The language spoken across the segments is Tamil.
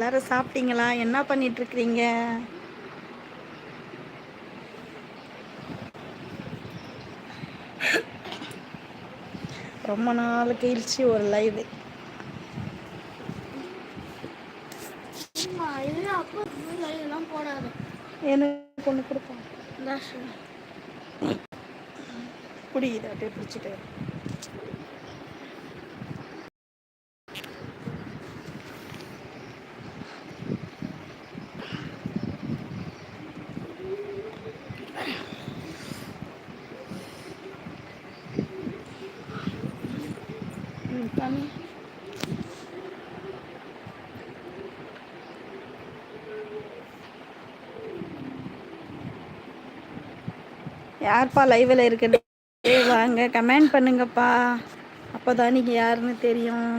எல்லாரும் சாப்பிட்டீங்களா? என்ன பண்ணிட்டு இருக்கிறீங்க ரொம்ப நாள் கழிச்சு ஒரு லைவ் எனக்கு ஒன்று கொடுப்போம். பிடிக்குது அப்படியே பிடிச்சிட்டு ம், காமி. யார்ப்பா லைவில் இருக்குன்னு வாங்க கமெண்ட் பண்ணுங்கப்பா. அப்பதான் நீங்கள் யாருன்னு தெரியும்.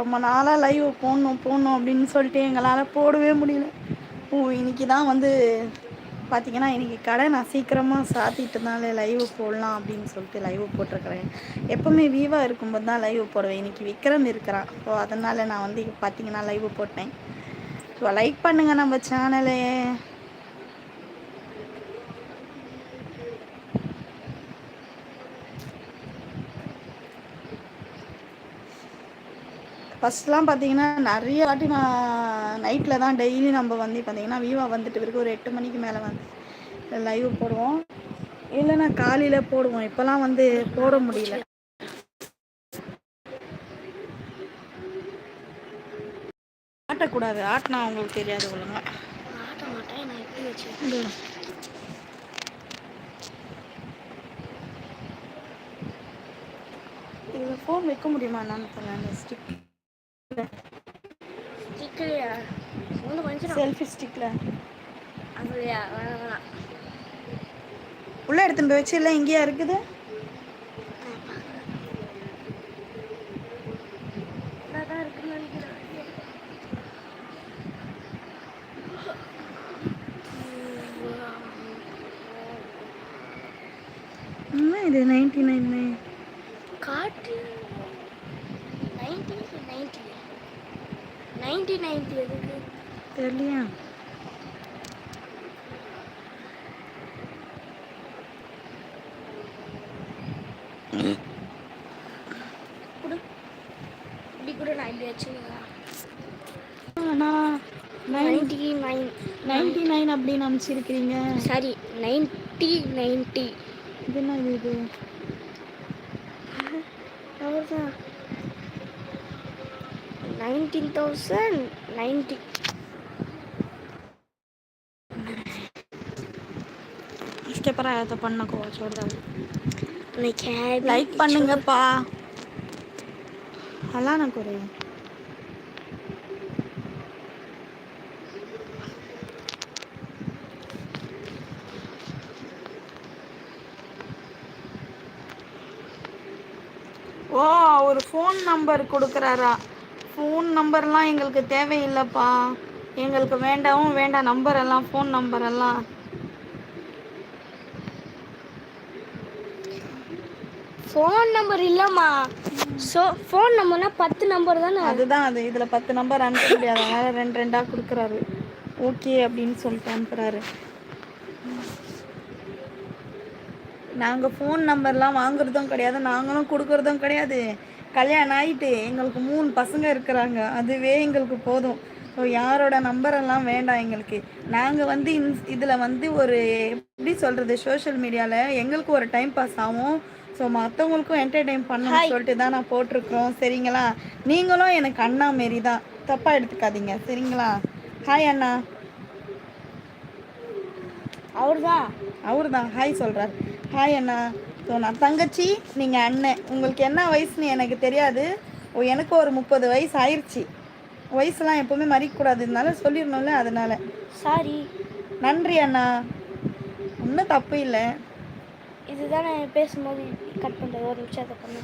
ரொம்ப நாளாக லைவ் போடணும் போடணும் அப்படின்னு சொல்லிட்டு எங்களால் போடவே முடியல. ஓ இன்னைக்கு தான் வந்து பார்த்தீங்கன்னா இன்றைக்கி கடை நான் சீக்கிரமாக சாத்திட்டனால லைவ் போடலாம் அப்படின்னு சொல்லிட்டு லைவ் போட்டிருக்கிறேன். எப்போவுமே வீவாக இருக்கும்போது தான் லைவ் போடுவேன். இன்னைக்கு விக்ரம் இருக்கிறான். ஸோ அதனால் நான் வந்து பார்த்தீங்கன்னா லைவ் போட்டேன். ஸோ லைக் பண்ணுங்கள் நம்ம சேனலை ஃபஸ்ட்லாம் பார்த்தீங்கன்னா நிறைய வாட்டி நான் நைட்டில் தான் டெய்லி நம்ம வந்து பார்த்தீங்கன்னா வீவா வந்துட்டு பிறகு ஒரு எட்டு மணிக்கு மேலே வந்து லைவ் போடுவோம். இல்லைன்னா காலையில் போடுவோம். இப்போலாம் வந்து போட முடியல. ஆட்டக்கூடாது. ஆட்டினா அவங்களுக்கு தெரியாது ஒழுங்கா. இதில் ஃபோன் வைக்க முடியுமா என்னன்னு தெரியல அந்த ஸ்டிக் ஸ்டிக்கரையா ஒன்று கொஞ்சம் செல்ஃபி ஸ்டிக்கில் அதுலையா வேணாம் வேணாம். உள்ளே எடுத்துன்னு போய் வச்சு இல்லை இங்கேயா இருக்குது நல்லா தான் இருக்குன்னு நினைக்கிறேன் என்ன இது நைன்டி நைன்னு காட்டு நைன்டி நைன்டி நைன்டி நைன்டி எதுக்கு தெரியலையா கொடு இப்படி கூட நான் இப்படி வச்சுருக்கேன் ஆனால் nine ninety nine. Ninety nine அப்படின்னு அனுப்பிச்சிருக்கிறீங்க சாரி நைன்டி நைன்டி. இது என்ன இது? இது அவ்வளோதான் நைன்டீன் தௌசண்ட் நைன்டி ఓకే ప్రాయత పన్నకు చూడదాం లైక్ பண்ணுங்கப்பா. அதெல்லாம் నాకు రే ஓ ஒரு ஃபோன் நம்பர் கொடுக்குறாரா. ஃபோன் நம்பர்லாம் எங்களுக்கு தேவையில்லைப்பா. எங்களுக்கு வேண்டாவும் வேண்டாம் நம்பர் நம்பரெல்லாம் ஃபோன் நம்பரெல்லாம் ஃபோன் நம்பர் இல்லைம்மா. ஸோ ஃபோன் நம்பர்னா பத்து நம்பர் தானே? அதுதான் அது. இதில் பத்து நம்பர் அனுப்ப முடியாது. அதனால் ரெண்டு ரெண்டாக கொடுக்குறாரு. ஓகே அப்படின்னு சொல்லிட்டு அனுப்புகிறாரு நாங்கள் ஃபோன் நம்பர்லாம் வாங்குறதும் கிடையாது. நாங்களும் கொடுக்குறதும் கிடையாது. கல்யாணம் ஆயிட்டு எங்களுக்கு மூணு பசங்க இருக்கிறாங்க. அதுவே எங்களுக்கு போதும். ஸோ யாரோட நம்பரெல்லாம் வேண்டாம் எங்களுக்கு. நாங்கள் வந்து இன்ஸ் இதில் வந்து ஒரு எப்படி சொல்கிறது சோஷியல் மீடியாவில் எங்களுக்கு ஒரு டைம் பாஸ் ஆகும். ஸோ மற்றவங்களுக்கும் என்டர்டெயின் பண்ணணும்னு சொல்லிட்டு தான் நான் போட்டிருக்கிறோம். சரிங்களா? நீங்களும் எனக்கு அண்ணா மாரி தான். தப்பாக எடுத்துக்காதீங்க. சரிங்களா? ஹாய் அண்ணா. அவர் தான் அவர் தான் ஹாய் சொல்கிறார் ஹாய் அண்ணா. ஸோ நான் தங்கச்சி நீங்கள் அண்ணன். உங்களுக்கு என்ன வயசுன்னு எனக்கு தெரியாது. ஓ எனக்கு ஒரு முப்பது வயசு ஆயிடுச்சு வயசுலாம் எப்போவுமே மறிக்கக்கூடாதுனால சொல்லிடணும்ல அதனால. சாரி நன்றி அண்ணா. ஒன்றும் தப்பு இல்லை. இதுதானே பேசும்போது கட் பண்ணுறது ஒரு நிமிஷம் அதை பண்ணு.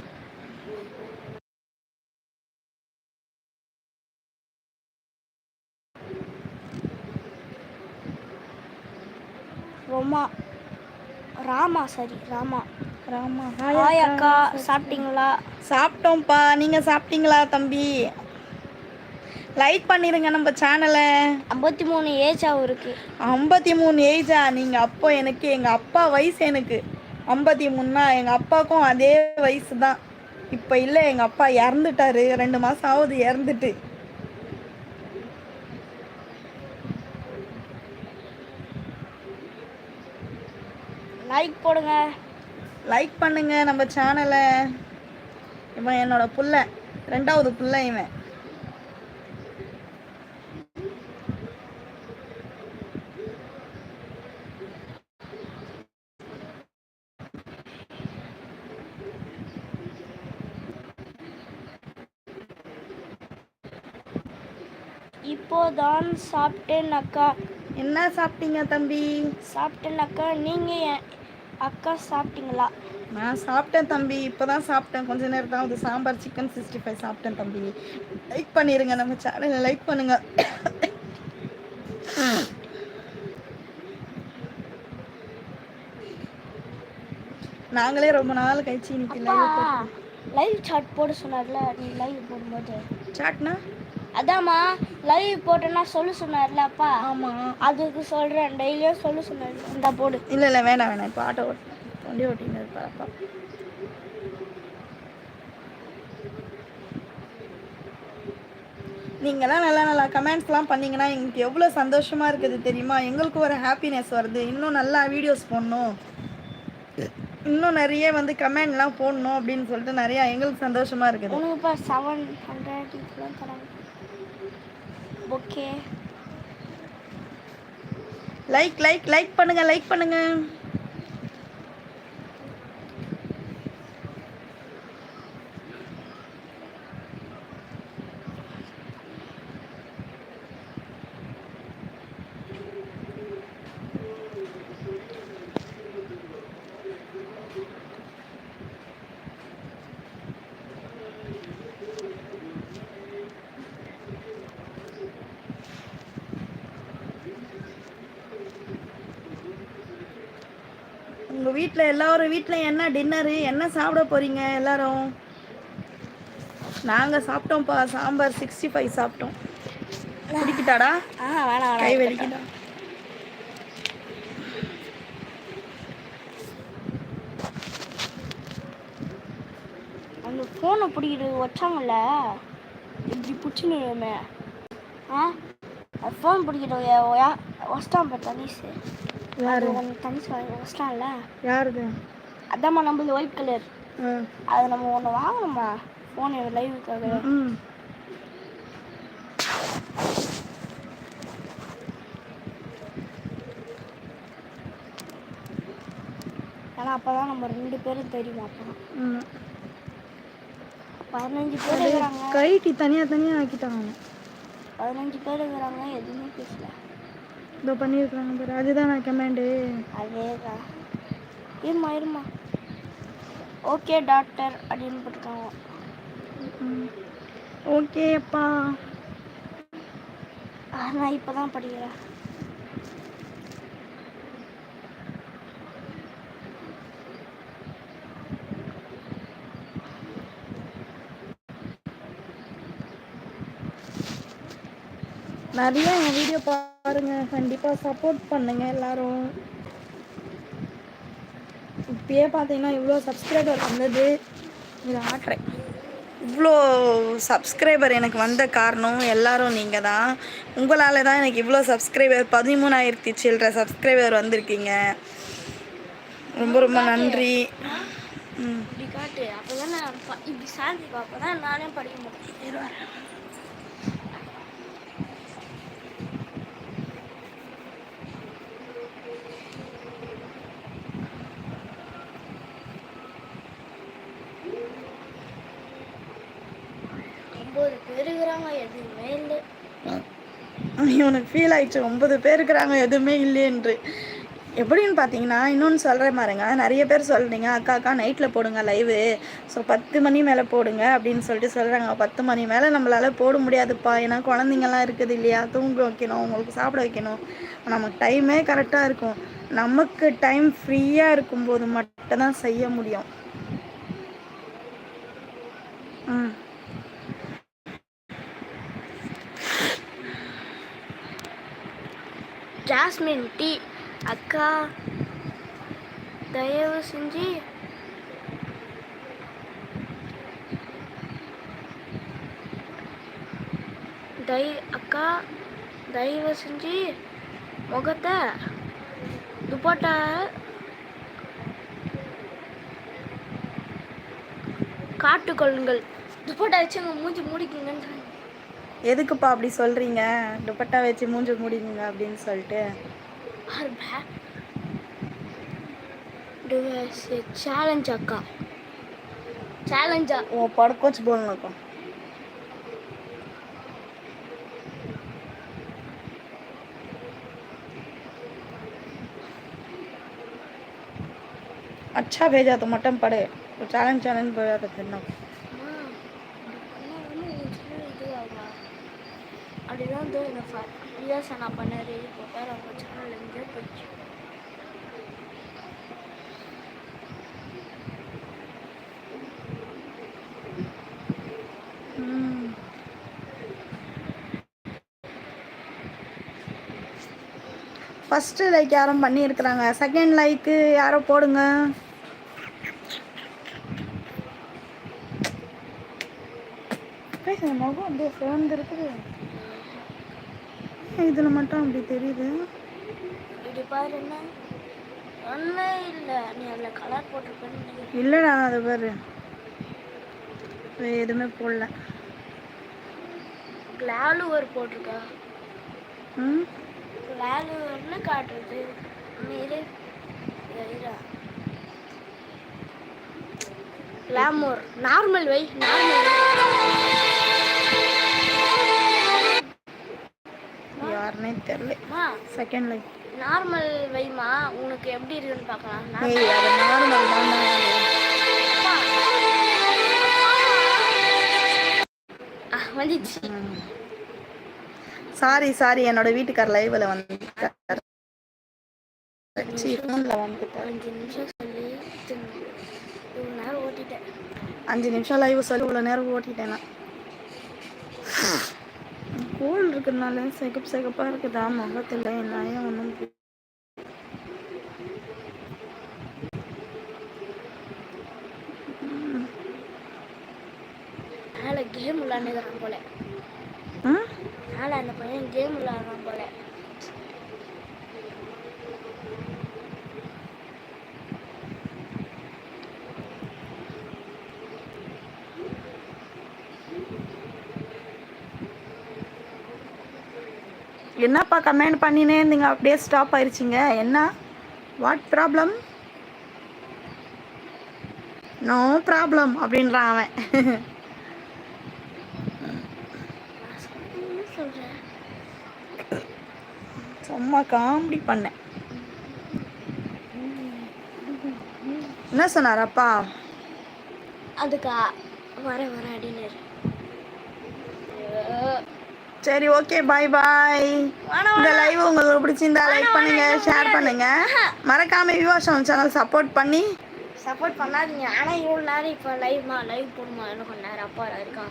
ரொமா. ராமா சரி ராமா. ராமா ஹாய் அக்கா சாப்பிட்டீங்களா? சாப்பிட்டோம்ப்பா. நீங்கள் சாப்பிட்டீங்களா தம்பி? லைக் பண்ணிடுங்க நம்ம சேனலை ஐம்பத்தி மூணு ஏஜ் அவருக்கு. ஐம்பத்தி மூணு ஏஜா நீங்கள் அப்போ எனக்கு எங்கள் அப்பா வயசு எனக்கு. ஐம்பத்தி மூணுனா எங்கள் அப்பாவுக்கும் அதே வயசு தான் இப்போ இல்லை எங்கள் அப்பா இறந்துட்டாரு. ரெண்டு மாதம் ஆகுது இறந்துட்டு. லைக் போடுங்க. லைக் பண்ணுங்க நம்ம சேனலை இவன் என்னோட புள்ள. ரெண்டாவது புள்ள இவன். இப்போதான் சாப்பிட்டேன் அக்கா என்ன சாப்பிட்டீங்க தம்பி? சாப்பிட்டேன் அக்கா நீங்கள் அக்கா சாப்பிட்டீங்களா? நான் சாப்பிட்டேன் தம்பி. இப்போ தான் சாப்பிட்டேன். கொஞ்ச நேரம் தான் ஆகுது சாம்பார் சிக்கன் சிக்ஸ்டி ஃபைவ் சாப்பிட்டேன் தம்பி. லைக் பண்ணிடுங்க நம்ம சேனலை லைக் பண்ணுங்க. நாங்களே ரொம்ப நாள் கழிச்சு இன்னைக்கு லைவ் லைவ் சாட் போட சொன்னார்ல. நீ லைவ் போடும்போது. சாட்னா அதாம்மா லைவ் போட்டேன்னா சொல்ல சொன்னார்ல அப்பா ஆமாம் அதுக்கு சொல்கிறேன் டெய்லியும் சொல்ல சொன்னார். இந்த போடு. இல்லை இல்லை வேண்டாம் வேணாம். இப்போ ஆட்டோ ஓட்டு வண்டி ஓட்டின்னு இருப்பாப்பா நீங்களாம் நல்லா நல்லா கமெண்ட்ஸ்லாம் பண்ணீங்கன்னா எங்களுக்கு எவ்வளோ சந்தோஷமாக இருக்குது தெரியுமா? எங்களுக்கு ஒரு ஹாப்பினஸ் வருது. இன்னும் நல்லா வீடியோஸ் போடணும். இன்னும் நிறைய வந்து கமெண்ட்லாம் போடணும் அப்படின்னு சொல்லிட்டு நிறையா எங்களுக்கு சந்தோஷமாக இருக்குது. Seven hundred okay like like like பண்ணுங்க லைக் பண்ணுங்க. உங்கள் வீட்டில் எல்லாரும் வீட்டில் என்ன டின்னரு என்ன சாப்பிட போகிறீங்க எல்லாரும்? நாங்கள் சாப்பிட்டோம்ப்பா சாம்பார் சிக்ஸ்டி ஃபைவ் சாப்பிட்டோம் பிடிக்கிட்டாடா கை வலிக்கிட்டா அந்த ஃபோனை பிடிக்கிறது வச்சாங்கல்ல இப்படி பிடிச்சினுமே ஆ? ஃபோன் பிடிக்கிட்டு வச்சிட்டான் பார் தனிஷ் யாரு? யாருது? அதாம்மா நம்மளது ஒயிட் கலர் அது நம்ம ஒன்று வாங்கணுமா ஃபோன் லைவுக்காக ஏன்னா அப்போ தான் நம்ம ரெண்டு பேரும் தெரியும் அப்போ? பதினஞ்சு பேர் இருக்கிறாங்க. கைட்டி தனியாக தனியாக ஆக்கிட்டாங்க. பதினஞ்சு பேர் இருக்கிறாங்க எதுவுமே பேசல. இதோ பண்ணியிருக்கிறாங்க பாரு. அதுதான் நான் கமெண்டு அதேதான் இருமா இருமா ஓகே டாக்டர் அப்படின்னு போட்டிருக்காங்க ஓகேப்பா ஆ, நான் இப்போ தான் படிக்கிறேன் நிறைய என் வீடியோ பாருங்க. கண்டிப்பாக சப்போர்ட் பண்ணுங்க எல்லாரும். இப்பயே பார்த்தீங்கன்னா இவ்வளோ சப்ஸ்கிரைபர் வந்தது. இதை ஆட்டுறேன். இவ்வளோ சப்ஸ்கிரைபர் எனக்கு வந்த காரணம் எல்லாரும் நீங்கள் தான். உங்களால் தான் எனக்கு இவ்வளோ சப்ஸ்கிரைபர் பதிமூணாயிரத்தி சில்லற சப்ஸ்கிரைபர் வந்திருக்கீங்க. ரொம்ப ரொம்ப நன்றி. ம் இப்படி காட்டு. அப்போ தான் நான் இப்படி சாந்தி தான் நானே படிக்க முடியும் இரு வரேன். ஒம்பது பேர் இருக்கிறாங்க எதுவுமே இல்லை உனக்கு ஃபீல் ஆயிடுச்சு. ஒன்பது பேர் இருக்கிறாங்க எதுவுமே இல்லையென்று எப்படின்னு பார்த்தீங்கன்னா இன்னொன்று சொல்கிறேன் பாருங்க. நிறைய பேர் சொல்கிறீங்க அக்கா அக்கா நைட்டில் போடுங்க லைவு ஸோ பத்து மணி மேலே போடுங்க அப்படின்னு சொல்லிட்டு சொல்கிறாங்க பத்து மணி மேலே நம்மளால் போட முடியாதுப்பா. ஏன்னா குழந்தைங்கள்லாம் இருக்குது இல்லையா? தூங்க வைக்கணும் உங்களுக்கு சாப்பிட வைக்கணும். நமக்கு டைமே கரெக்டாக இருக்கும். நமக்கு டைம் ஃப்ரீயாக இருக்கும்போது மட்டும்தான் செய்ய முடியும். ம். Jasmine tea. அக்கா தயவு செஞ்சு தய அக்கா தயவு செஞ்சு முகத்தை துப்பட்டா காட்டுக்கொள்ளுங்கள். துப்பட்டா வச்சு உங்க மூஞ்சி மூடிக்குங்கன்றாங்க எதுக்குப்பா அப்படி சொல்கிறீங்க துப்பட்டா வச்சு மூஞ்ச மூடிங்க அப்படின்னு சொல்லிட்டு Her back. Do I say challenge அக்கா சேலஞ்சா वो पढ़ कुछ बोलने को अच्छा भेजा तो मटन पड़े तो चैलेंज चैलेंज भेजा तो फिर ना அப்படிதான் வந்து எனக்கு ரியாஸ் நான் பண்ண ரெடி பேர் அவங்க சேனல் எங்கேயோ போயிடுச்சு ஃபஸ்ட்டு லைக் யாரும் பண்ணியிருக்கிறாங்க. செகண்ட் லைக்கு யாரோ போடுங்க. பேசுங்க முகம் அப்படியே சேர்ந்துருக்குது. இதில் மட்டும் அப்படி தெரியுது. இப்படி பாரு என்ன ஒன்றும் இல்லை. நீ அதில் கலர் போட்டிருப்பேன்னு இல்லைடா அது பாரு. எதுவுமே போடல. கிளாலுவர் போட்டிருக்கா. ம்? கிளாலுவர்னு காட்டுறது. நீரு கிளாமோர் நார்மல் வை. நார்மல் யாருன்னே தெரில. செகண்ட் லைக் நார்மல் வைமா உனக்கு எப்படி இருக்குன்னு பார்க்கலாம் நான் ஏய் அது நார்மல் தான் அப்பா. ஆ, வந்துச்சு. சாரி சாரி என்னோட வீட்டுக்கார் லைவ்ல வந்து அஞ்சு நிமிஷம் லைவ் சொல்லி இவ்வளோ நேரம் ஓட்டிட்டேன் நான். இருக்கிறதுனால சிகப்பு சிகப்பாக இருக்குதா? முகத்தில் என்ன ஒன்றும் கேம் விளாண்டுக்கிறான் போல. மேலே அந்த பையன் கேம் விளாடுறான் போல. என்னப்பா கமெண்ட் பண்ணினே இருந்தீங்க? அப்படியே ஸ்டாப் ஆயிடுச்சிங்க என்ன? வாட் ப்ராப்ளம் நோ ப்ராப்ளம் அப்படின்றான் அவன். என்ன சொல்கிறேன் சும்மா காமெடி பண்ணேன் என்ன சொன்னார் அப்பா? அதுக்கா வர வர அப்படின்னு சரி ஓகே பாய் பாய் இந்த லைவ் உங்களுக்கு பிடிச்சிருந்தா லைக் பண்ணுங்க ஷேர் பண்ணுங்க. மறக்காம விவாசம் சேனல் சப்போர்ட் பண்ணி. சப்போர்ட் பண்ணாதீங்க. ஆனால் இவ்வளோ நேரம் இப்போ லைவ்மா லைவ் போடுமா? இன்னும் கொஞ்ச நேரம் அப்பா வர இருக்கா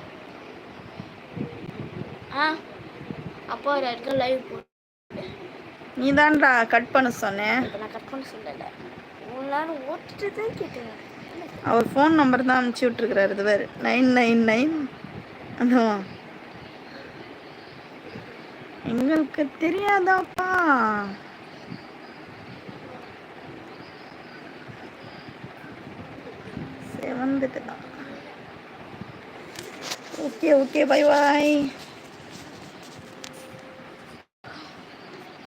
ஆ? அப்பா இருக்க லைவ் போடு. நீ தான்டா கட் பண்ண சொன்னேன் நான் கட் பண்ண சொல்லலை. இவ்வளோ நேரம் ஓட்டிட்டு தான் கேட்டேன். அவர் ஃபோன் நம்பர் தான் அனுப்பிச்சி விட்ருக்குறாரு இது வேறு. நைன் நைன் நைன் அதோ எங்களுக்கு தெரியாதாப்பா. செவந்துட்டு தான் ஓகே ஓகே பை பாய்